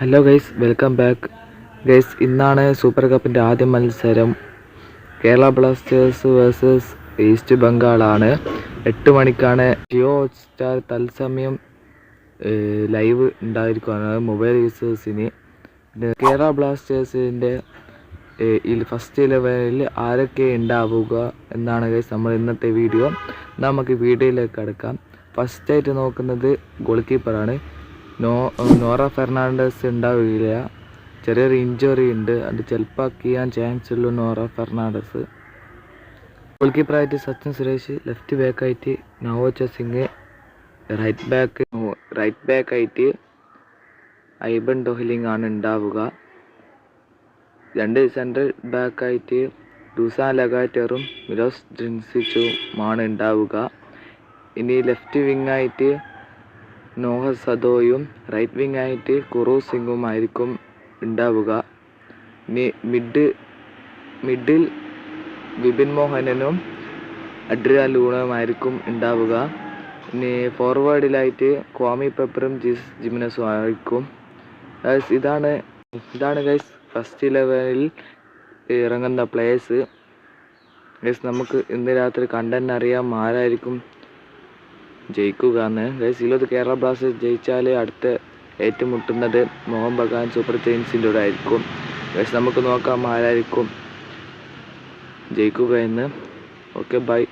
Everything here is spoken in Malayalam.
Hello guys welcome back guys ഇന്നാണ് സൂപ്പർ കപ്പിന്റെ ആദ്യ മത്സരം. കേരള ബ്ലാസ്റ്റേഴ്സ് വേഴ്സസ് ഈസ്റ്റ് ബംഗാളാണ് എട്ട് മണിക്കാണ് ജിയോ സ്റ്റാർ തത്സമയം ലൈവ് ഉണ്ടായിരിക്കുകയാണ്. മൊബൈൽ യൂസേഴ്സിന് കേരള ബ്ലാസ്റ്റേഴ്സിന്റെ ഫസ്റ്റ് ഇലവനിൽ ആരൊക്കെ ഉണ്ടാവുക എന്നാണ് ഗൈസ് നമ്മൾ ഇന്നത്തെ വീഡിയോ നമുക്ക് വീഡിയോയിലേക്ക് കടക്കാം. ഫസ്റ്റായിട്ട് നോക്കുന്നത് ഗോൾ കീപ്പറാണ് നോ നോറ ഫെർണാണ്ടസ് ഉണ്ടാവില്ല ചെറിയൊരു ഇഞ്ചുറി ഉണ്ട്. അത് ചിലപ്പോൾ ചെയ്യാൻ ചാൻസ് ഉള്ളൂ നോറ ഫെർണാണ്ടസ്. ഗോൾ കീപ്പറായിട്ട് Sachin Suresh left ബാക്കായിട്ട് Naocha Singh right back right ബാക്കായിട്ട് Aiban Dohling ആണ് ഉണ്ടാവുക. രണ്ട് സെൻട്രൽ ബാക്കായിട്ട് ഡൂസാൻ ലഗാറ്ററും മിലോസ് ഡ്രിൻസിച്ചുമാണ് ഉണ്ടാവുക. ഇനി ലെഫ്റ്റ് വിങ് ആയിട്ട് നോഹ സദോയും റൈറ്റ് വിങ് ആയിട്ട് കുറു സിംഗും ആയിരിക്കും ഉണ്ടാവുക മിഡ് മിഡിൽ വിപിൻ മോഹനനും അഡ്രിയ ലൂണുമായിരിക്കും ഉണ്ടാവുക. ഇനി ഫോർവേഡിലായിട്ട് ക്വാമി പെപ്പറും ജിസ് ജിമിനസും ആയിരിക്കും. ഗൈസ് ഇതാണ് ഇതാണ് ഗൈസ് ഫസ്റ്റ് ഇലവനിൽ ഇറങ്ങുന്ന പ്ലേയേഴ്സ് ഗൈസ് നമുക്ക് ഇന്ന് രാത്രി കണ്ടെന്നറിയാം അറിയാം ആരായിരിക്കും ജയിക്കുക എന്ന് ഗൈസ് ഇരുപത് കേരള ബ്ലാസ്റ്റേഴ്സ് ജയിച്ചാൽ അടുത്ത ഏറ്റുമുട്ടുന്നത് മോഹൻ ബഗാൻ സൂപ്പർ ജെയിൻസിന്റെ കൂടെ ആയിരിക്കും. ഗൈസ് നമുക്ക് നോക്കാം ആരായിരിക്കും ജയിക്കുക എന്ന് ഓക്കെ ബൈ.